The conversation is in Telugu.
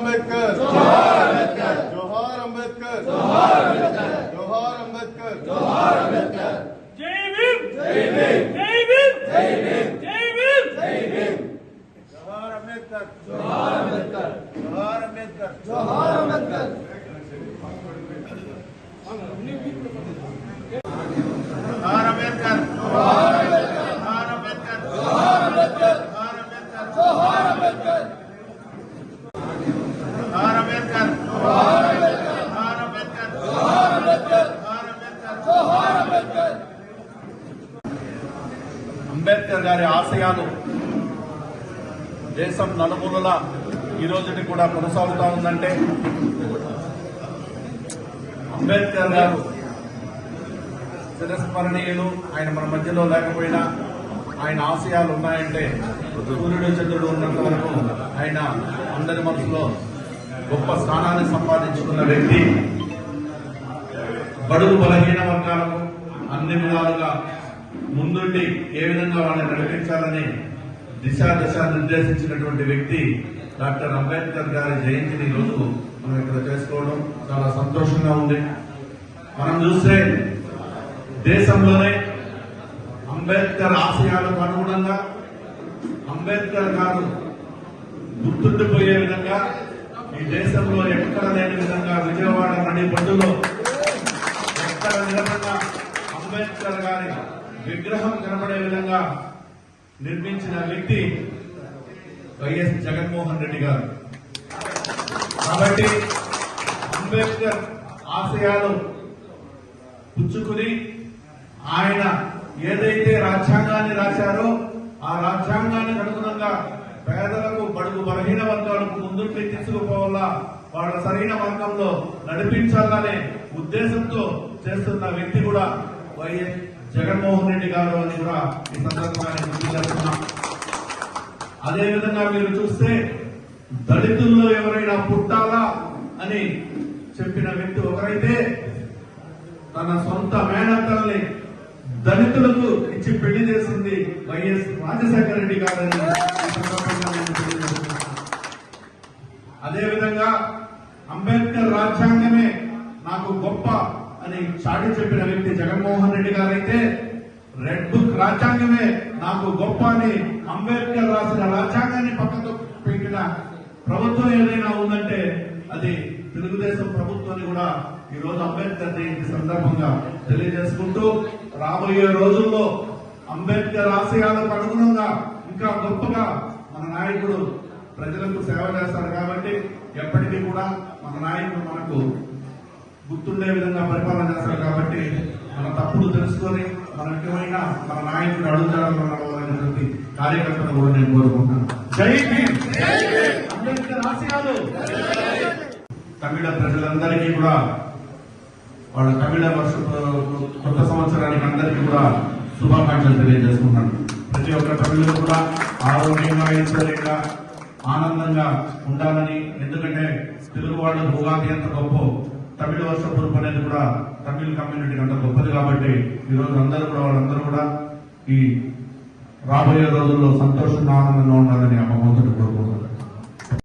अंबेडकर। जोहार अंबेडकर। जोहार अंबेडकर। जोहार अंबेडकर जोहार अंबेडकर जोहार अंबेडकर जय भीम। जय भीम। जय भीम। जय भीम जय भीम जय भीम जोहार अंबेडकर। जोहार अंबेडकर जोहार अंबेडकर जोहार अंबेडकर అంబేద్కర్ గారి ఆశయాలు దేశం నలుమూలల ఈ రోజుకి కూడా కొనసాగుతా ఉందంటే అంబేద్కర్ గారు చిరస్మరణీయులు. ఆయన మన మధ్యలో లేకపోయినా ఆయన ఆశయాలు ఉన్నాయంటే సూర్యుడు చంద్రుడు ఉన్నంత వరకు ఆయన అందరి మనసులో గొప్ప స్థానాన్ని సంపాదించుకున్న వ్యక్తి. బడుగు బలహీన వర్గాలకు అన్ని విధాలుగా ముందుండి ఏ విధంగా వాళ్ళని నడిపించాలని దిశా దశ నిర్దేశించినటువంటి వ్యక్తి డాక్టర్ అంబేద్కర్ గారి జయంతిని ఈ రోజు మనం ఇక్కడ చేసుకోవడం చాలా సంతోషంగా ఉంది. మనం చూస్తే దేశంలోనే అంబేద్కర్ ఆశయాలకు అనుగుణంగా అంబేద్కర్ గారు గుర్తుండిపోయే విధంగా ఈ దేశంలో ఎక్కడ లేని విధంగా విజయవాడ నడి బడ్డులో ఎక్కడ నిలబడిన అంబేద్కర్ గారి విగ్రహం కనబడే విధంగా నిర్మించిన వ్యక్తి వైఎస్ జగన్మోహన్ రెడ్డి గారు. కాబట్టి అంబేద్కర్ ఆశయాలు పుచ్చుకుని ఆయన ఏదైతే రాజ్యాంగాన్ని రాశారో ఆ రాజ్యాంగానికి అనుగుణంగా పేదలకు బడుగు బలహీన వర్గాలకు ముందుకు తీసుకుపోవాలా వాళ్ళ సరైన మార్గంలో నడిపించాలనే ఉద్దేశంతో చేస్తున్న వ్యక్తి కూడా వైఎస్ జగన్మోహన్ రెడ్డి గారు అని కూడా ఈ సందర్భంగా గుర్తు అదేవిధంగా మీరు చూస్తే దళితుల్లో ఎవరైనా పుట్టాలా అని చెప్పిన వ్యక్తి ఒకరైతే తన సొంత మేనత్తల్ని దళితులకు ఇచ్చి పెళ్ళి చేసింది వైఎస్ రాజశేఖర రెడ్డి గారని అదేవిధంగా అంబేద్కర్ రాజ్యాంగమే నాకు గొప్ప అని చాటి చెప్పిన వ్యక్తి జగన్మోహన్ రెడ్డి గారైతే రెడ్ బుక్ రాజ్యాంగమే నాకు గొప్ప అని అంబేద్కర్ రాసిన రాజ్యాంగాన్ని పక్కకు పెట్టిన ప్రభుత్వం ఏదైనా ఉందంటే అది తెలుగుదేశం ప్రభుత్వాన్ని కూడా ఈ రోజు అంబేద్కర్ జయంతి సందర్భంగా తెలియజేసుకుంటూ రాబోయే రోజుల్లో అంబేద్కర్ ఆశయాలకు అనుగుణంగా ఇంకా గొప్పగా మన నాయకుడు ప్రజలకు సేవ చేస్తారు కాబట్టి ఎప్పటికీ కూడా మన నాయకుడు మనకు గుర్తుండే విధంగా పరిపాలన చేస్తారు కాబట్టి మన తప్పులు తెలుసుకొని మన ముఖ్యమైన మన నాయకుడు అడుగుజాడలో కార్యకర్తను కూడా నేను కోరుకుంటున్నాను. జై అంబేద్కర్ ఆశయాలు! తమిళ ప్రజలందరికీ కూడా వాళ్ళ తమిళ వర్ష కొత్త సంవత్సరానికి అందరికీ కూడా శుభాకాంక్షలు తెలియజేసుకుంటాను ప్రతి ఒక్క తమిళులు కూడా ఆరోగ్యంగా ఐశ్వర్యంగా ఆనందంగా ఉండాలని ఎందుకంటే తెలుగు వాళ్ళు ఉగాది ఎంత గొప్ప తమిళ వర్ష పొరుపు అనేది కూడా తమిళ కమ్యూనిటీకి అంత గొప్పది కాబట్టి ఈ రోజు అందరూ కూడా వాళ్ళందరూ కూడా ఈ రాబోయే రోజుల్లో సంతోషంగా ఆనందంగా ఉండాలని అమ్మ మొదటి కోరుకుంటున్నాను.